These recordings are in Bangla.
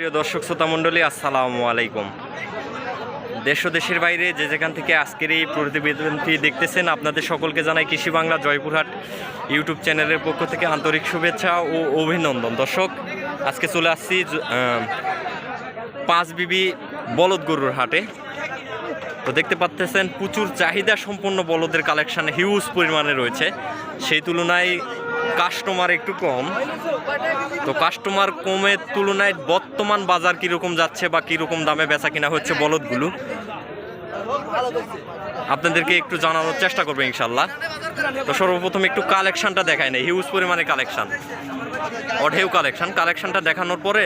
প্রিয় দর্শক শ্রোতা মণ্ডলী আসসালামু আলাইকুম। দেশ ও দেশের বাইরে যে যেখান থেকে আজকের এই প্রতিবেদনটি দেখতেছেন, আপনাদের সকলকে জানাই কৃষি বাংলা জয়পুরহাট ইউটিউব চ্যানেলের পক্ষ থেকে আন্তরিক শুভেচ্ছা ও অভিনন্দন। দর্শক, আজকে চলে আসছি পাঁচ বিবি বলদ গরুর হাটে। তো দেখতে পাচ্তেছেন, প্রচুর চাহিদা সম্পন্ন বলদের কালেকশান, হিউজ পরিমাণে রয়েছে। সেই তুলনায় কাস্টমার একটু কম। তো কাস্টমার কমের তুলনায় বর্তমান বাজার কীরকম যাচ্ছে বা কীরকম দামে বেচা কিনা হচ্ছে বলদগুলো। আপনাদেরকে একটু জানানোর চেষ্টা করব ইনশাল্লাহ তো সর্বপ্রথম একটু কালেকশনটা দেখায় নেই হিউজ পরিমাণে কালেকশন অঢেউ কালেকশন কালেকশনটা দেখানোর পরে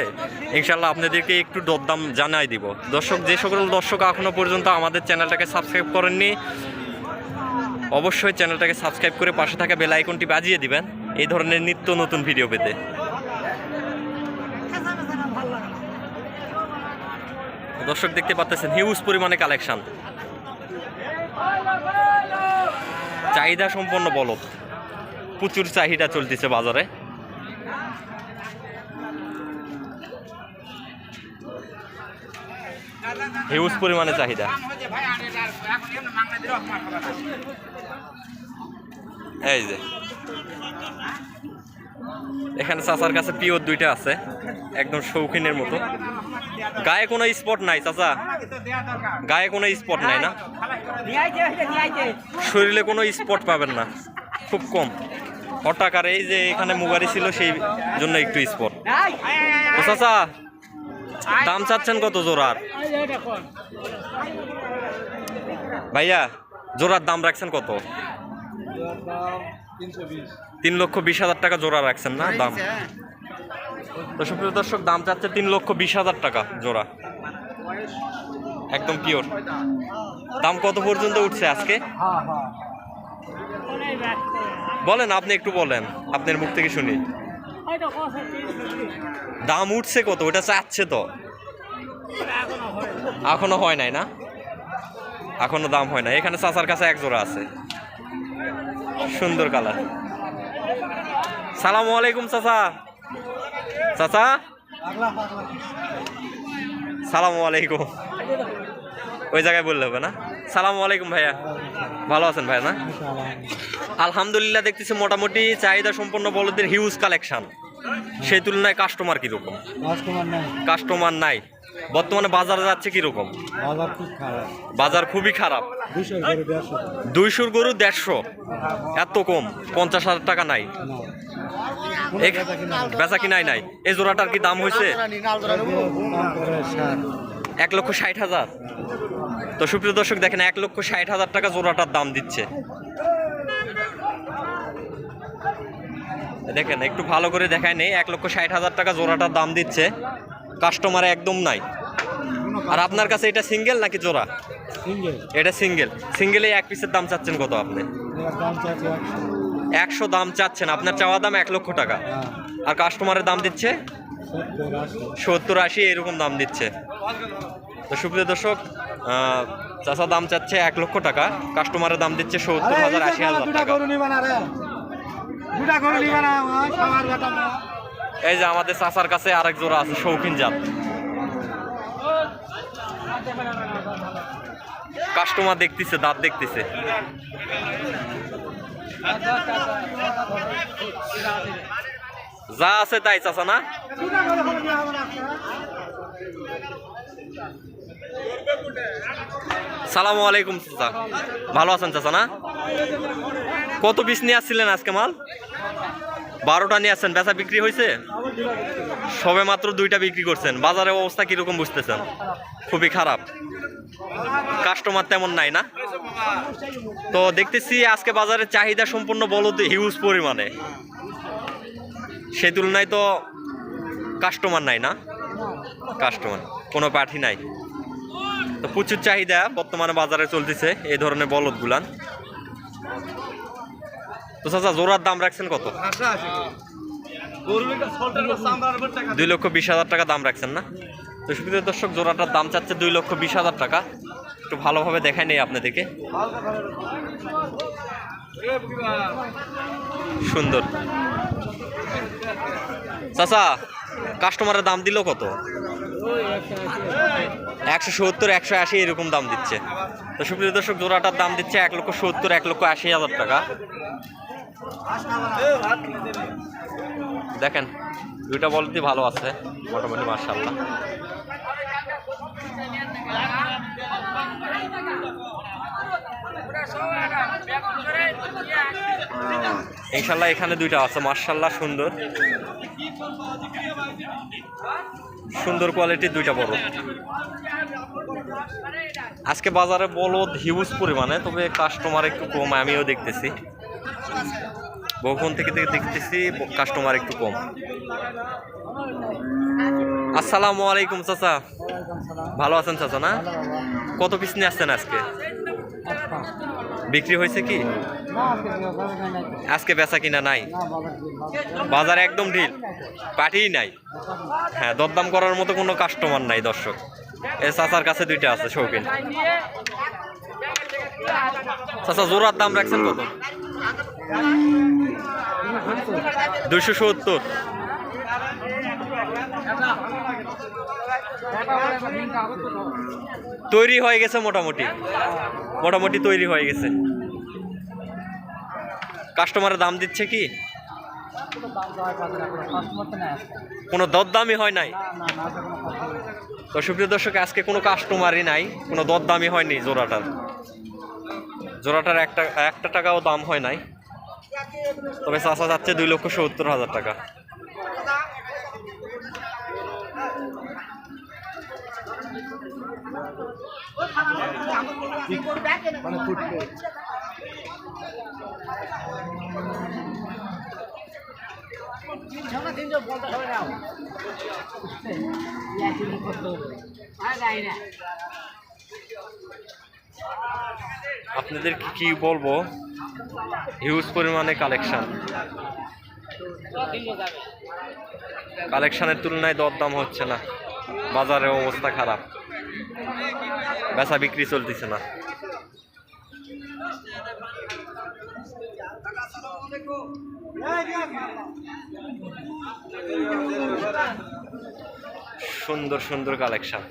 ইনশাল্লাহ আপনাদেরকে একটু দরদাম জানাই দিব। দর্শক, যে সকল দর্শক এখনও পর্যন্ত আমাদের চ্যানেলটাকে সাবস্ক্রাইব করেননি, অবশ্যই চ্যানেলটাকে সাবস্ক্রাইব করে পাশে থাকা বেল আইকনটি বাজিয়ে দিবেন। এই ধরনের নিত্য নতুন ভিডিও পেতে। দর্শক দেখতে পাচ্ছেন হিউজ পরিমাণে কালেকশন চাহিদা সম্পন্ন বলদ। প্রচুর চাহিদা চলতেছে বাজারে। হিউজ পরিমাণে চাহিদা। এই যে। এখানে চাচার কাছে পিওর দুইটা আছে, একদম শৌখিনের মতো। গায়ে কোনো স্পট নাই চাচা। গায়ে কোনো স্পট নাই না? শরীরে কোনো স্পট পাবেন না, খুব কম। হঠাৎ আর এই যে এখানে মুগারি ছিল, সেই জন্য একটু স্পট তো চাচা, দাম চাচ্ছেন কত জোরার ভাইয়া জোরার দাম রাখছেন কত? তিন লক্ষ বিশ হাজার টাকা জোড়া রাখছেন না? দাম। তো সুপ্রিয় দর্শক, দাম চাচ্ছে তিন লক্ষ বিশ হাজার টাকা জোড়া। একদম পিওর দাম কত পর্যন্ত উঠছে আজকে? বলেন, আপনি একটু বলেন। আপনার মুখ থেকে শুনি। দাম উঠছে কত? ওটা চাচ্ছে তো। এখনও হয় নাই না? এখনও দাম হয় না এখানে চাচার কাছে এক জোড়া আছে। সুন্দর কালার। সালামু আলাইকুম চাচা। চাচা? সালামু আলাইকুম। ওই জায়গায় বললে হবে না? সালামু আলাইকুম ভাইয়া। ভালো আছেন ভাইয়া না? আলহামদুলিল্লাহ দেখতেছি মোটামুটি চাহিদা সম্পন্ন বলদের হিউজ কালেকশন সেই তুলনায় কাস্টমার কীরকম? কাস্টমার নাই। কাস্টমার নাই। বর্তমানে বাজার যাচ্ছে কীরকম? বাজার খুবই খারাপ। দুইশোর গরু দেড়শো। এত কম পঞ্চাশ হাজার টাকা নাই। বেচা কিনাই নাই। এই জোড়াটার কি দাম হয়েছে? এক লক্ষ ষাট হাজার। তো সুপ্রিয় দর্শক দেখেন এক লক্ষ ষাট হাজার টাকা জোড়াটার দাম দিচ্ছে। দেখেন একটু ভালো করে দেখায় নেই। এক লক্ষ ষাট হাজার টাকা জোড়াটার দাম দিচ্ছে। কাস্টমার একদম নাই। আর আপনার কাছে এটা সিঙ্গেল নাকি জোড়া? এটা সিঙ্গেল। সিঙ্গেলে এক পিসের দাম চাচ্ছেন কত আপনি? একশো। দাম চাচ্ছেন। আপনার চাওয়া দাম এক লক্ষ টাকা। হ্যাঁ। আর কাস্টমারের দাম দিচ্ছে? সত্তর আশি। এরকম দাম দিচ্ছে। তো সুপ্রিয় দর্শক চাচা দাম চাচ্ছে এক লক্ষ টাকা। কাস্টমারের দাম দিচ্ছে সত্তর হাজার আশি হাজার টাকা। এই যে আমাদের চাচার কাছে আরেক জোড়া আছে শৌখিন জাত। কাস্টমার দেখতেছে, দাঁত দেখতেছে। যা আছে তাই, চাচা, না? সালামু আলাইকুম, চাচা। ভালো আছেন, চাচা, না? কত পিস নিয়ে আসছিলেন আজকে মাল? বারোটা নিয়ে আসছেন, বেচা বিক্রি হয়েছে সবে মাত্র দুইটা বিক্রি করছেন। বাজারের অবস্থা কীরকম বুঝতেছেন? খুবই খারাপ। কাস্টমার তেমন নাই না? তো দেখতেছি আজকে বাজারে চাহিদা সম্পূর্ণ বলদ হিউজ পরিমাণে। সেই তুলনায় তো কাস্টমার নাই না? কাস্টমার কোনো পাঠি নাই। তো প্রচুর চাহিদা বর্তমানে বাজারে চলতেছে এই ধরনের বলদগুলান। তো চাচা জোড়ার দাম রাখছেন কত? দুই লক্ষ বিশ হাজার টাকা দাম রাখছেন না? তো সুপ্রিয় দর্শক জোড়াটার দাম চাচ্ছে দুই লক্ষ বিশ হাজার টাকা। একটু ভালোভাবে দেখাই নেই আপনাদেরকে। সুন্দর। চাচা কাস্টমারের দাম দিল কত? একশো সত্তর একশো আশি এরকম দাম দিচ্ছে। তো সুপ্রিয় দর্শক জোড়াটার দাম দিচ্ছে এক লক্ষ সত্তর এক লক্ষ আশি হাজার টাকা। দেখেন, দুইটা বলতে ভালো আছে, মোটামুটি মার্শাল্লাহ ইনশাল্লাহ এখানে দুইটা আছে মার্শাল্লাহ সুন্দর। সুন্দর কোয়ালিটির দুইটা বড় আজকে বাজারে বলদ হিউজ পরিমাণে, তবে কাস্টমার একটু কম আমিও দেখতেছি। বহুক্ষণ থেকে দেখতেছি কাস্টমার একটু কম। আসসালামু আলাইকুম, চাচা। ভালো আছেন, চাচা, না? কত পিস নিয়ে আসছেন আজকে? বিক্রি হয়েছে কি? আজকে বেচা কিনা নাই? বাজারে একদম ঢিল। পাঠিই নাই। হ্যাঁ দরদাম করার মতো কোনো কাস্টমার নাই, দর্শক। এ চাচার কাছে দুইটা আছে, শৌখিন। চাচা, জোড়ার দাম রাখছেন কত? দুশো সত্তর। তৈরি হয়ে গেছে মোটামুটি। মোটামুটি তৈরি হয়ে গেছে। কাস্টমারের দাম দিচ্ছে কি? কোনো দরদামি হয় নাই। তো সুপ্রিয় দর্শক, আজকে কোনো কাস্টমারই নাই, কোনো দরদামি হয়নি জোড়াটার। জোড়াটার একটা একটা টাকাও দাম হয় নাই। তবে চাষা যাচ্ছে দুই লক্ষ সত্তর হাজার টাকা। আপনাদের কি বলব? হিউজ পরিমাণে কালেকশান কালেকশানের তুলনায় দরদাম হচ্ছে না। বাজারের অবস্থা খারাপ। বেচা বিক্রি চলতেছে না। সুন্দর সুন্দর কালেকশন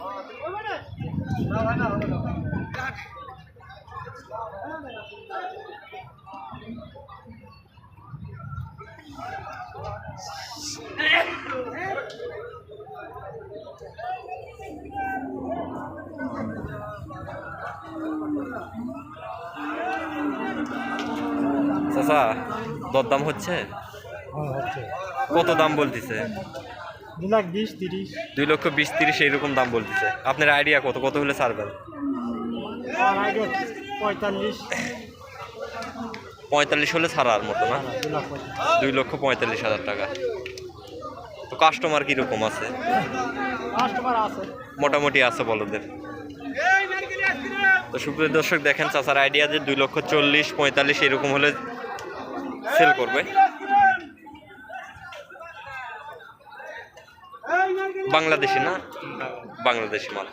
চাচা দরদাম হচ্ছে? কত দাম বলতেছে? দু লাখ বিশ তিরিশ। দুই লক্ষ বিশ তিরিশ এইরকম দাম বলতেছে। আপনার আইডিয়া কত? কত হলে ছাড়বেন? পঁয়তাল্লিশ। পঁয়তাল্লিশ হলে ছাড়ার মতো না? পঁয়তাল্লিশ। দুই লক্ষ পঁয়তাল্লিশ হাজার টাকা। কাস্টমার কীরকম আছে? কাস্টমার আছে। মোটামুটি আছে বলদের। তো সুপ্রিয় দর্শক দেখেন চাচার আইডিয়া যে দুই লক্ষ চল্লিশ পঁয়তাল্লিশ এরকম হলে সেল করবে। বাংলাদেশি না? বাংলাদেশি মাল।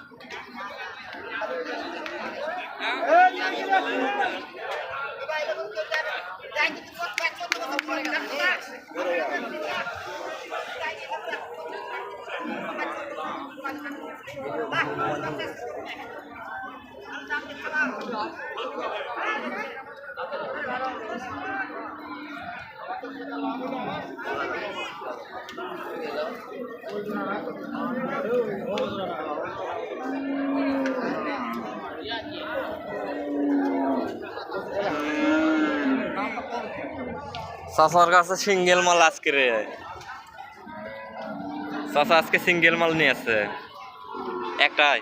চাচার কাছে সিঙ্গেল মাল আজকে রে। চাচা আজকে সিঙ্গেল মাল নিয়ে আসছে। একটাই।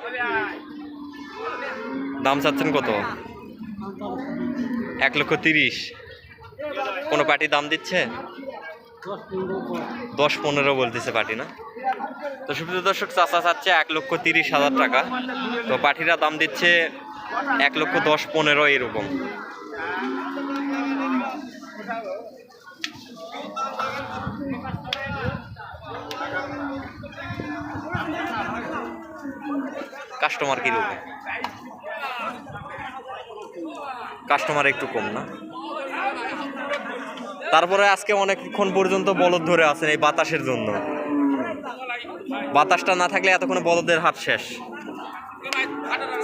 দাম চাচ্ছেন কত? এক লক্ষ তিরিশ। কোনো পার্টি দাম দিচ্ছে? দশ পনেরো বলতেছে পার্টি, না? তো সুপ্রিয় দর্শক, চাচা চাচ্ছে এক লক্ষ তিরিশ হাজার টাকা। তো পার্টিরা দাম দিচ্ছে এক লক্ষ দশ পনেরো এরকম। কাস্টমার কীরকম কাস্টমার একটু কম না। তারপরে আজকে অনেকক্ষণ পর্যন্ত বলদ ধরে আছেন এই বাতাসের জন্য। বাতাসটা না থাকলে এতক্ষণে বলদের হাত শেষ।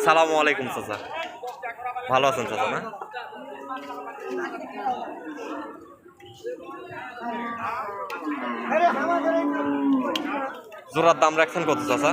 সালামু আলাইকুম, চাচা। ভালো আছেন, চাচা, না? জোড়ার দাম রাখছেন কত, চাচা?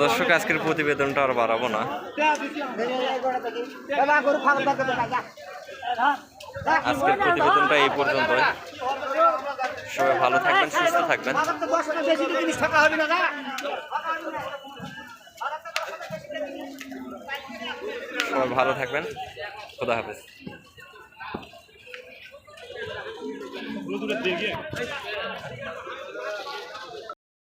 দর্শক, আজকের প্রতিবেদনটা আর বাড়াবো না। আজকের প্রতিবেদনটা এই পর্যন্ত সবাই ভালো থাকবেন, সুস্থ থাকবেন। সবাই ভালো থাকবেন। খোদা হাফেজ।